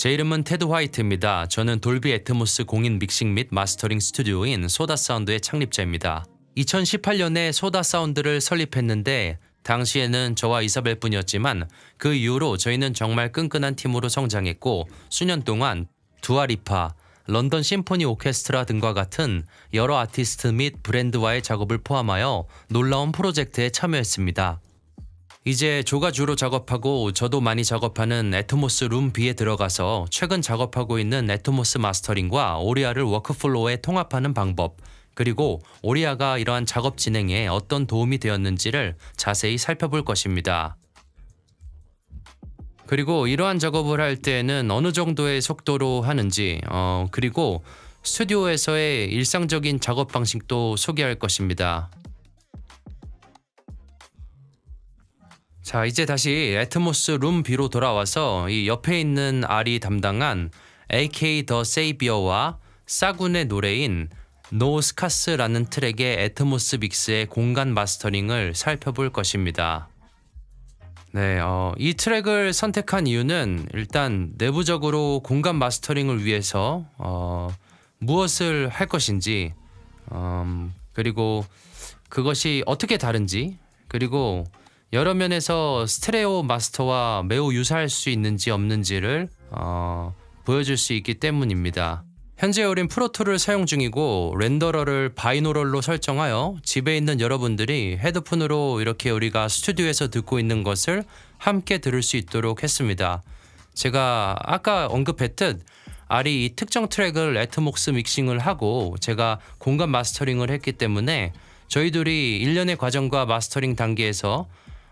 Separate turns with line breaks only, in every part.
제 이름은 테드 화이트입니다. 저는 돌비 애트모스 공인 믹싱 및 마스터링 스튜디오인 소다 사운드의 창립자입니다. 2018년에 소다 사운드를 설립했는데 당시에는 저와 이사벨 뿐이었지만 그 이후로 저희는 정말 끈끈한 팀으로 성장했고 수년 동안 두아리파, 런던 심포니 오케스트라 등과 같은 여러 아티스트 및 브랜드와의 작업을 포함하여 놀라운 프로젝트에 참여했습니다. 이제 조가 주로 작업하고 저도 많이 작업하는 애트모스 룸 B에 들어가서 최근 작업하고 있는 애트모스 마스터링과 오리아를 워크플로우에 통합하는 방법 그리고 오리아가 이러한 작업 진행에 어떤 도움이 되었는지를 자세히 살펴볼 것입니다. 그리고 이러한 작업을 할 때는 어느 정도의 속도로 하는지 어, 그리고 스튜디오에서의 일상적인 작업 방식도 소개할 것입니다. 자 이제 다시 애트모스 룸 B로 돌아와서 이 옆에 있는 알이 담당한 AK 더 세이비어와 싸군의 노래인 노 스카스라는 트랙의 애트모스 믹스의 공간 마스터링을 살펴볼 것입니다. 네, 어, 이 트랙을 선택한 이유는 일단 내부적으로 공간 마스터링을 위해서 어, 무엇을 할 것인지 음, 그리고 그것이 어떻게 다른지 그리고 여러 면에서 스테레오 마스터와 매우 유사할 수 있는지 없는지를 어, 보여줄 수 있기 때문입니다. 현재 우린 프로툴을 사용 중이고 렌더러를 바이노럴로 설정하여 집에 있는 여러분들이 헤드폰으로 이렇게 우리가 스튜디오에서 듣고 있는 것을 함께 들을 수 있도록 했습니다. 제가 아까 언급했듯 알이 이 특정 트랙을 애트목스 믹싱을 하고 제가 공간 마스터링을 했기 때문에 저희들이 일련의 과정과 마스터링 단계에서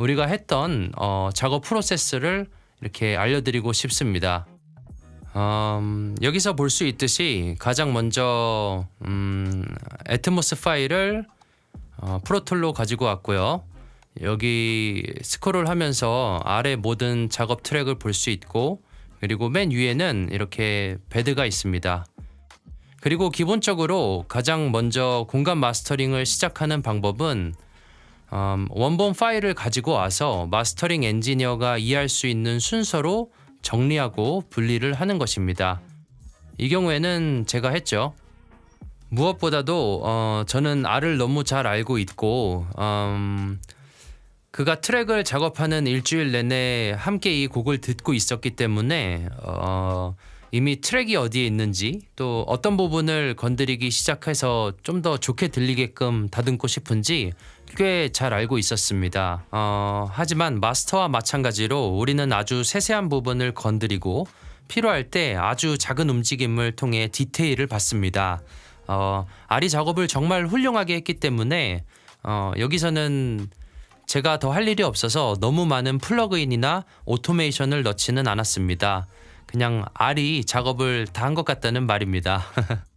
우리가 했던 어, 작업 프로세스를 이렇게 알려드리고 싶습니다. 음, 여기서 볼 수 있듯이 가장 먼저 음, 애트모스 파일을 어, 프로툴로 가지고 왔고요. 여기 스크롤 하면서 아래 모든 작업 트랙을 볼 수 있고 그리고 맨 위에는 이렇게 베드가 있습니다. 그리고 기본적으로 가장 먼저 공간 마스터링을 시작하는 방법은 음, 원본 파일을 가지고 와서 마스터링 엔지니어가 이해할 수 있는 순서로 정리하고 분리를 하는 것입니다. 이 경우에는 제가 했죠. 무엇보다도 어, 저는 R을 너무 잘 알고 있고 음, 그가 트랙을 작업하는 일주일 내내 함께 이 곡을 듣고 있었기 때문에 어, 이미 트랙이 어디에 있는지 또 어떤 부분을 건드리기 시작해서 좀 더 좋게 들리게끔 다듬고 싶은지 꽤 잘 알고 있었습니다. 어, 하지만 마스터와 마찬가지로 우리는 아주 세세한 부분을 건드리고 필요할 때 아주 작은 움직임을 통해 디테일을 받습니다. 어, 아리 작업을 정말 훌륭하게 했기 때문에 어, 여기서는 제가 더 할 일이 없어서 너무 많은 플러그인이나 오토메이션을 넣지는 않았습니다. 그냥 알이 작업을 다 한 것 같다는 말입니다.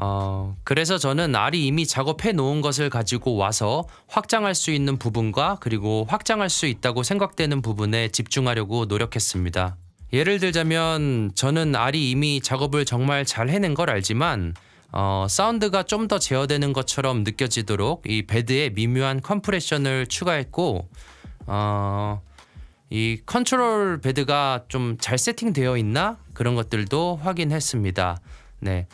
어, 그래서 저는 알이 이미 작업해 놓은 것을 가지고 와서 확장할 수 있는 부분과 그리고 확장할 수 있다고 생각되는 부분에 집중하려고 노력했습니다. 예를 들자면 저는 알이 이미 작업을 정말 잘 해낸 걸 알지만 어, 사운드가 좀 더 제어되는 것처럼 느껴지도록 이 베드에 미묘한 컴프레션을 추가했고 어, 이 컨트롤 베드가 좀 잘 세팅되어 있나 그런 것들도 확인했습니다. 네.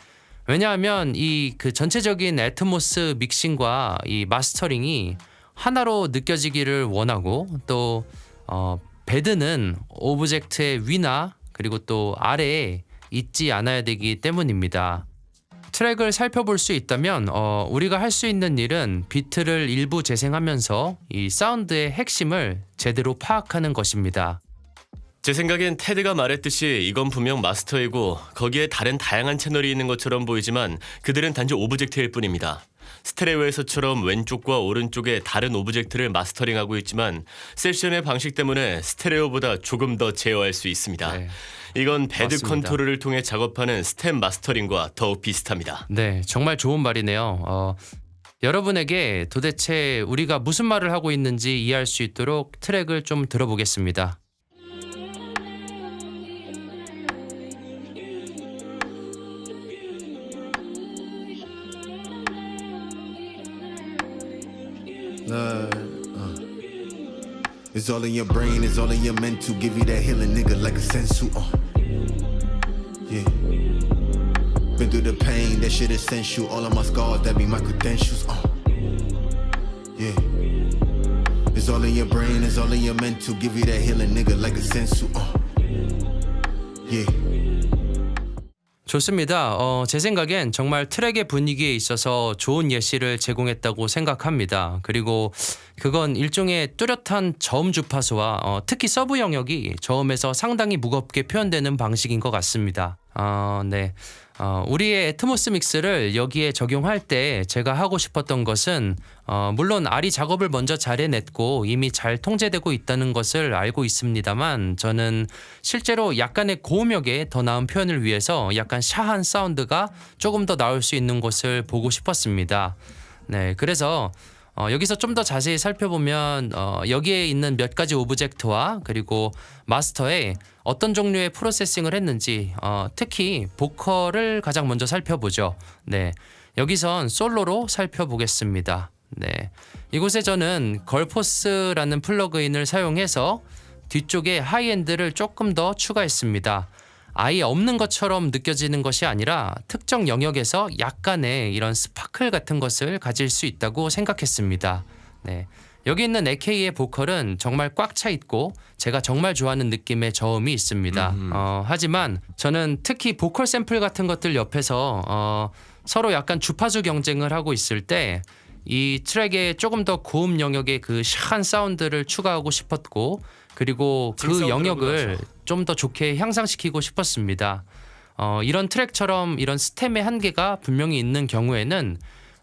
왜냐하면 이 그 전체적인 애트모스 믹싱과 이 마스터링이 하나로 느껴지기를 원하고 또 어, 베드는 오브젝트의 위나 그리고 또 아래에 있지 않아야 되기 때문입니다. 트랙을 살펴볼 수 있다면 어, 우리가 할 수 있는 일은 비트를 일부 재생하면서 이 사운드의 핵심을 제대로 파악하는 것입니다.
제 생각엔 테드가 말했듯이 이건 분명 마스터이고 거기에 다른 다양한 채널이 있는 것처럼 보이지만 그들은 단지 오브젝트일 뿐입니다. 스테레오에서처럼 왼쪽과 오른쪽에 다른 오브젝트를 마스터링하고 있지만 세션의 방식 때문에 스테레오보다 조금 더 제어할 수 있습니다.
네.
이건 배드
맞습니다.
컨트롤을 통해 작업하는 스템 마스터링과 더욱 비슷합니다.
네, 정말 좋은 말이네요. 어, 여러분에게 도대체 우리가 무슨 말을 하고 있는지 이해할 수 있도록 트랙을 좀 들어보겠습니다.
side. Uh. It's all in your brain, it's all in your mental. Give you that healing, nigga, like a sensu. Uh. Yeah. Been through the pain, that shit essential. All of my scars, that be my credentials. Uh. Yeah. It's all in your brain, it's all in your mental. Give you that healing, nigga, like a sensu. Uh.
좋습니다. 어, 제 생각엔 정말 트랙의 분위기에 있어서 좋은 예시를 제공했다고 생각합니다. 그리고 그건 일종의 뚜렷한 저음 주파수와 어, 특히 서브 영역이 저음에서 상당히 무겁게 표현되는 방식인 것 같습니다. 어, 네. 어, 우리의 애트모스 믹스를 여기에 적용할 때 제가 하고 싶었던 것은 어, 물론 아리 작업을 먼저 잘 해냈고 이미 잘 통제되고 있다는 것을 알고 있습니다만 저는 실제로 약간의 고음역에 더 나은 표현을 위해서 약간 샤한 사운드가 조금 더 나올 수 있는 곳을 보고 싶었습니다. 네, 그래서 어, 여기서 좀 더 자세히 살펴보면 어, 여기에 있는 몇 가지 오브젝트와 그리고 마스터에 어떤 종류의 프로세싱을 했는지 어, 특히 보컬을 가장 먼저 살펴보죠. 네, 여기선 솔로로 살펴보겠습니다. 네, 이곳에 저는 걸포스라는 플러그인을 사용해서 뒤쪽에 하이엔드를 조금 더 추가했습니다. 아예 없는 것처럼 느껴지는 것이 아니라 특정 영역에서 약간의 이런 스파클 같은 것을 가질 수 있다고 생각했습니다. 네. 여기 있는 AK의 보컬은 정말 꽉 차 있고 제가 정말 좋아하는 느낌의 저음이 있습니다. 어, 하지만 저는 특히 보컬 샘플 같은 것들 옆에서 어, 서로 약간 주파수 경쟁을 하고 있을 때 이 트랙에 조금 더 고음 영역의 그 샤한 사운드를 추가하고 싶었고 그리고 그 영역을. 좀 더 좋게 향상시키고 싶었습니다. 어, 이런 트랙처럼 이런 스템의 한계가 분명히 있는 경우에는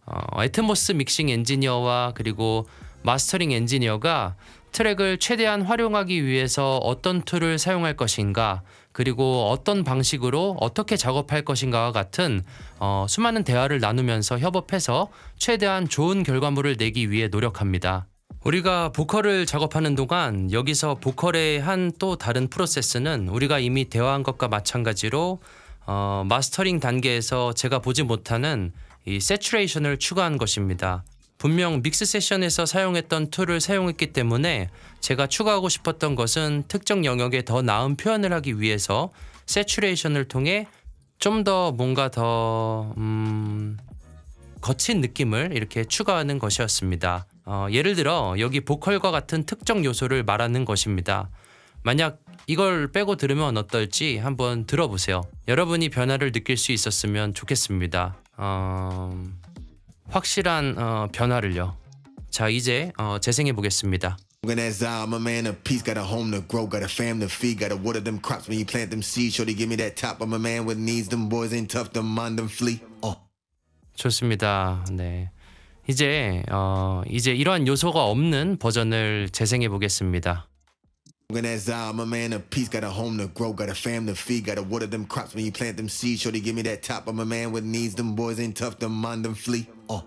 어, 애트모스 믹싱 엔지니어와 그리고 마스터링 엔지니어가 트랙을 최대한 활용하기 위해서 어떤 툴을 사용할 것인가 그리고 어떤 방식으로 어떻게 작업할 것인가와 같은 어, 수많은 대화를 나누면서 협업해서 최대한 좋은 결과물을 내기 위해 노력합니다. 우리가 보컬을 작업하는 동안 여기서 보컬의 한 또 다른 프로세스는 우리가 이미 대화한 것과 마찬가지로 어, 마스터링 단계에서 제가 보지 못하는 이 세츄레이션을 추가한 것입니다. 분명 믹스 세션에서 사용했던 툴을 사용했기 때문에 제가 추가하고 싶었던 것은 특정 영역에 더 나은 표현을 하기 위해서 세츄레이션을 통해 좀 더 뭔가 더 음, 거친 느낌을 이렇게 추가하는 것이었습니다. 어, 예를 들어 여기 보컬과 같은 특정 요소를 말하는 것입니다. 만약 이걸 빼고 들으면 어떨지 한번 들어보세요. 여러분이 변화를 느낄 수 있었으면 좋겠습니다. 어, 확실한 어, 변화를요. 자 이제 어, 재생해 보겠습니다.
When as I'm a man of peace, got a home to grow, got a fam to feed, gotta water them crops when you plant them seeds. Shorty, give me that top. I'm a man with needs. Them boys ain't tough, them mind them flee. Uh.
좋습니다. 네. 이제 어, 이제 이러한 요소가 없는 버전을 재생해 보겠습니다.
When as I'm a man of peace, got a home to grow, got a fam to feed, gotta water them crops when you plant them seeds. Shorty, give me that top. I'm a man with needs. Them boys ain't tough, them mind them flee. Uh.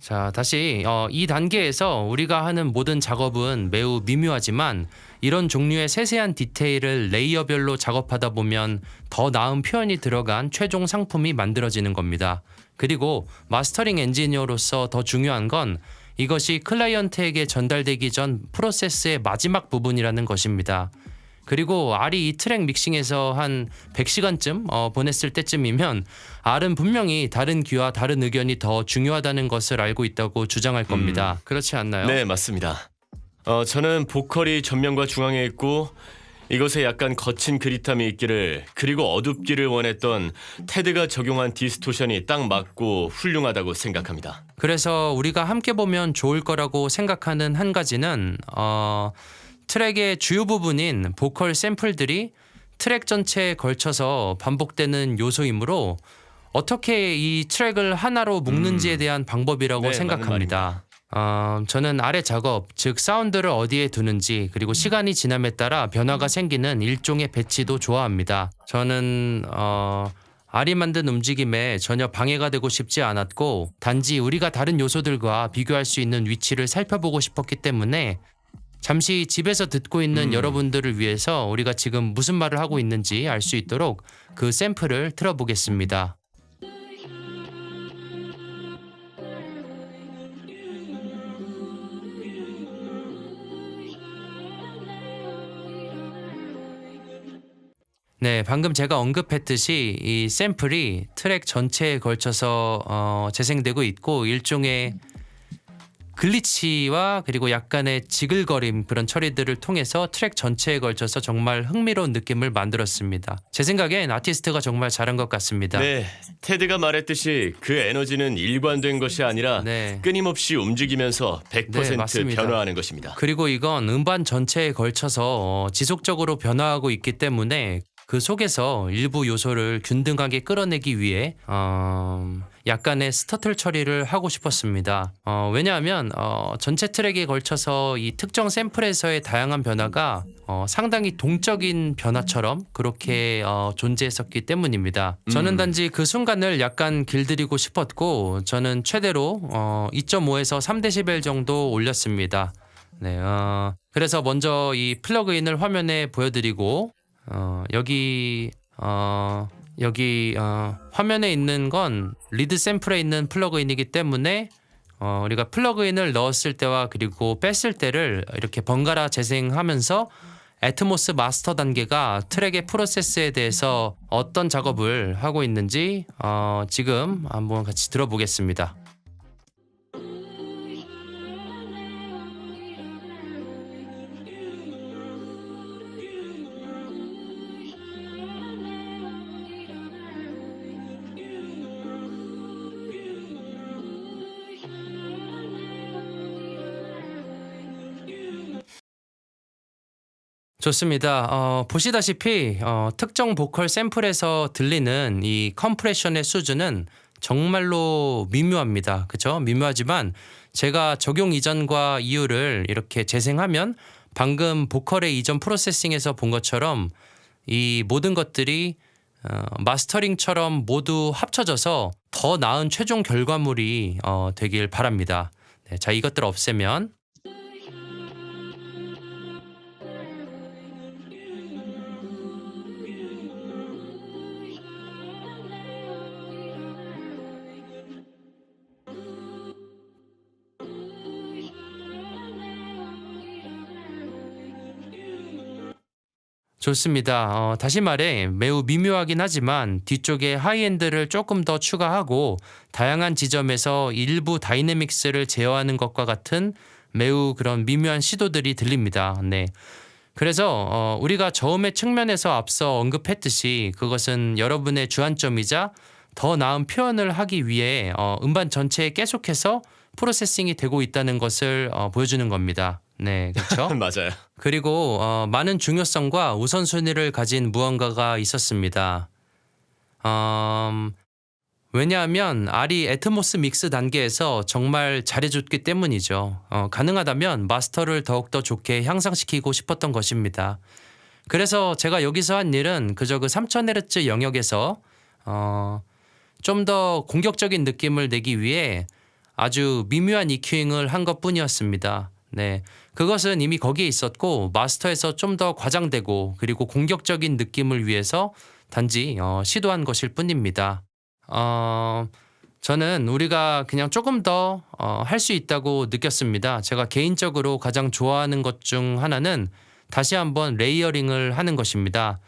자, 다시 어, 이 단계에서 우리가 하는 모든 작업은 매우 미묘하지만 이런 종류의 세세한 디테일을 레이어별로 작업하다 보면 더 나은 표현이 들어간 최종 상품이 만들어지는 겁니다. 그리고 마스터링 엔지니어로서 더 중요한 건 이것이 클라이언트에게 전달되기 전 프로세스의 마지막 부분이라는 것입니다. 그리고 R이 이 트랙 믹싱에서 한 100시간쯤 어, 보냈을 때쯤이면 R은 분명히 다른 귀와 다른 의견이 더 중요하다는 것을 알고 있다고 주장할 겁니다. 그렇지 않나요?
네, 맞습니다. 어, 저는 보컬이 전면과 중앙에 있고 이것에 약간 거친 그릿함이 있기를 그리고 어둡기를 원했던 테드가 적용한 디스토션이 딱 맞고 훌륭하다고 생각합니다.
그래서 우리가 함께 보면 좋을 거라고 생각하는 한 가지는 어, 트랙의 주요 부분인 보컬 샘플들이 트랙 전체에 걸쳐서 반복되는 요소이므로 어떻게 이 트랙을 하나로 묶는지에 대한 방법이라고
네,
생각합니다. 어, 저는 아래 작업, 즉 사운드를 어디에 두는지 그리고 시간이 지남에 따라 변화가 생기는 일종의 배치도 좋아합니다. 저는 어, 알이 만든 움직임에 전혀 방해가 되고 싶지 않았고 단지 우리가 다른 요소들과 비교할 수 있는 위치를 살펴보고 싶었기 때문에 잠시 집에서 듣고 있는 여러분들을 위해서 우리가 지금 무슨 말을 하고 있는지 알 수 있도록 그 샘플을 틀어보겠습니다. 네, 방금 제가 언급했듯이 이 샘플이 트랙 전체에 걸쳐서 어, 재생되고 있고 일종의 글리치와 그리고 약간의 지글거림 그런 처리들을 통해서 트랙 전체에 걸쳐서 정말 흥미로운 느낌을 만들었습니다. 제 생각엔 아티스트가 정말 잘한 것 같습니다.
네, 테드가 말했듯이 그 에너지는 일관된 것이 아니라
네.
끊임없이 움직이면서 100%
네.
변화하는 것입니다.
그리고 이건 음반 전체에 걸쳐서 어, 지속적으로 변화하고 있기 때문에 그 속에서 일부 요소를 균등하게 끌어내기 위해 어, 약간의 스터틀 처리를 하고 싶었습니다. 어, 왜냐하면 어, 전체 트랙에 걸쳐서 이 특정 샘플에서의 다양한 변화가 어, 상당히 동적인 변화처럼 그렇게 어, 존재했었기 때문입니다. 저는 단지 그 순간을 약간 길들이고 싶었고 저는 최대로 어, 2.5에서 3데시벨 정도 올렸습니다. 네, 어, 그래서 먼저 이 플러그인을 화면에 보여드리고 어, 여기 어, 여기 어, 화면에 있는 건 리드 샘플에 있는 플러그인이기 때문에 어, 우리가 플러그인을 넣었을 때와 그리고 뺐을 때를 이렇게 번갈아 재생하면서 애트모스 마스터 단계가 트랙의 프로세스에 대해서 어떤 작업을 하고 있는지 어, 지금 한번 같이 들어보겠습니다. 좋습니다. 어, 보시다시피 어, 특정 보컬 샘플에서 들리는 이 컴프레션의 수준은 정말로 미묘합니다. 그죠? 미묘하지만 제가 적용 이전과 이후를 이렇게 재생하면 방금 보컬의 이전 프로세싱에서 본 것처럼 이 모든 것들이 어, 마스터링처럼 모두 합쳐져서 더 나은 최종 결과물이 어, 되길 바랍니다. 네, 자 이것들 없애면 좋습니다. 어, 다시 말해 매우 미묘하긴 하지만 뒤쪽에 하이엔드를 조금 더 추가하고 다양한 지점에서 일부 다이내믹스를 제어하는 것과 같은 매우 그런 미묘한 시도들이 들립니다. 네. 그래서 어, 우리가 저음의 측면에서 앞서 언급했듯이 그것은 여러분의 주안점이자 더 나은 표현을 하기 위해 어, 음반 전체에 계속해서 프로세싱이 되고 있다는 것을 어, 보여주는 겁니다. 네, 그렇죠.
맞아요.
그리고 어, 많은 중요성과 우선순위를 가진 무언가가 있었습니다. 음, 왜냐하면 알이 애트모스 믹스 단계에서 정말 잘해줬기 때문이죠. 어, 가능하다면 마스터를 더욱더 좋게 향상시키고 싶었던 것입니다. 그래서 제가 여기서 한 일은 그저 그 3000Hz 영역에서 어, 좀 더 공격적인 느낌을 내기 위해 아주 미묘한 EQ잉을 한 것뿐이었습니다. 네. 그것은 이미 거기에 있었고 마스터에서 좀 더 과장되고 그리고 공격적인 느낌을 위해서 단지 어, 시도한 것일 뿐입니다. 어, 저는 우리가 그냥 조금 더 어, 할수 있다고 느꼈습니다. 제가 개인적으로 가장 좋아하는 것 중 하나는 다시 한번 레이어링을 하는 것입니다.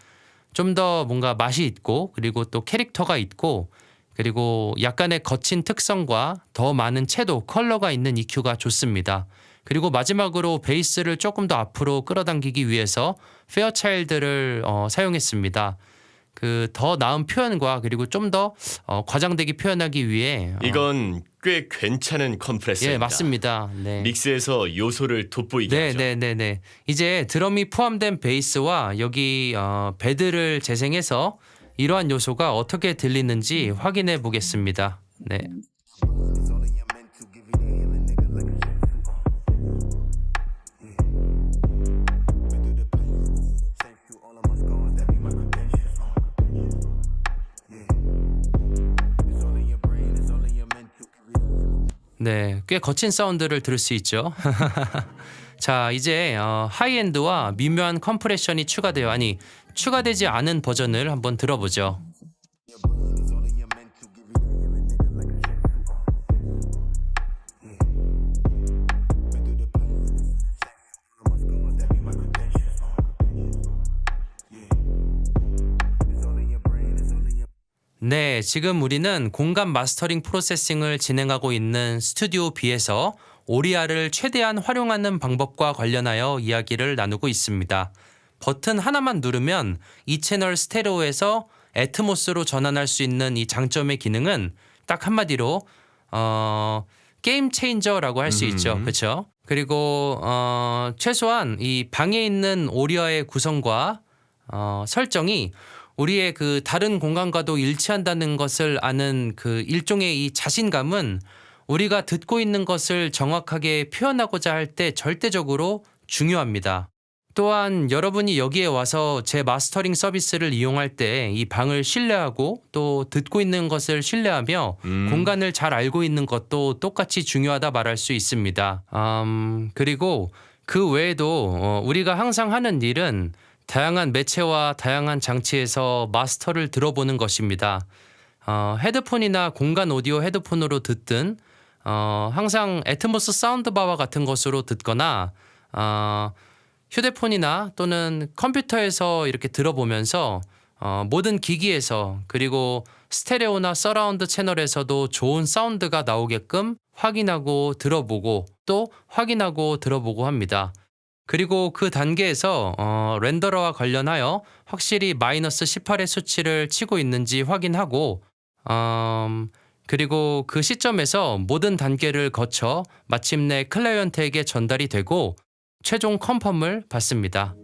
좀 더 뭔가 맛이 있고 그리고 또 캐릭터가 있고 그리고 약간의 거친 특성과 더 많은 채도, 컬러가 있는 EQ가 좋습니다. 그리고 마지막으로 베이스를 조금 더 앞으로 끌어당기기 위해서 페어차일드를 어, 사용했습니다. 그 더 나은 표현과 그리고 좀더 어, 과장되게 표현하기 위해 어,
이건 꽤 괜찮은 컴프레서입니다.
예 맞습니다. 네.
믹스에서 요소를 돋보이게
네,
하죠.
네, 네, 네. 이제 드럼이 포함된 베이스와 여기 어, 베드를 재생해서 이러한 요소가 어떻게 들리는지 확인해 보겠습니다. 네. 네, 꽤 거친 사운드를 들을 수 있죠. 자, 이제 어, 하이엔드와 미묘한 컴프레션이 추가되어 아니 추가되지 않은 버전을 한번 들어보죠. 네, 지금 우리는 공간 마스터링 프로세싱을 진행하고 있는 스튜디오 B에서 오리아를 최대한 활용하는 방법과 관련하여 이야기를 나누고 있습니다. 버튼 하나만 누르면 이 채널 스테레오에서 애트모스로 전환할 수 있는 이 장점의 기능은 딱 한마디로 어 게임 체인저라고 할 수 있죠. 그렇죠? 그리고 어 최소한 이 방에 있는 오리아의 구성과 어 설정이 우리의 그 다른 공간과도 일치한다는 것을 아는 그 일종의 이 자신감은 우리가 듣고 있는 것을 정확하게 표현하고자 할 때 절대적으로 중요합니다. 또한 여러분이 여기에 와서 제 마스터링 서비스를 이용할 때 이 방을 신뢰하고 또 듣고 있는 것을 신뢰하며 공간을 잘 알고 있는 것도 똑같이 중요하다 말할 수 있습니다. 음, 그리고 그 외에도 어, 우리가 항상 하는 일은 다양한 매체와 다양한 장치에서 마스터를 들어보는 것입니다. 어, 헤드폰이나 공간 오디오 헤드폰으로 듣든 어, 항상 애트모스 사운드바와 같은 것으로 듣거나 어, 휴대폰이나 또는 컴퓨터에서 이렇게 들어보면서 어, 모든 기기에서 그리고 스테레오나 서라운드 채널에서도 좋은 사운드가 나오게끔 확인하고 들어보고 또 확인하고 들어보고 합니다. 그리고 그 단계에서 어, 렌더러와 관련하여 확실히 마이너스 18의 수치를 치고 있는지 확인하고 음, 그리고 그 시점에서 모든 단계를 거쳐 마침내 클라이언트에게 전달이 되고 최종 컨펌을 받습니다.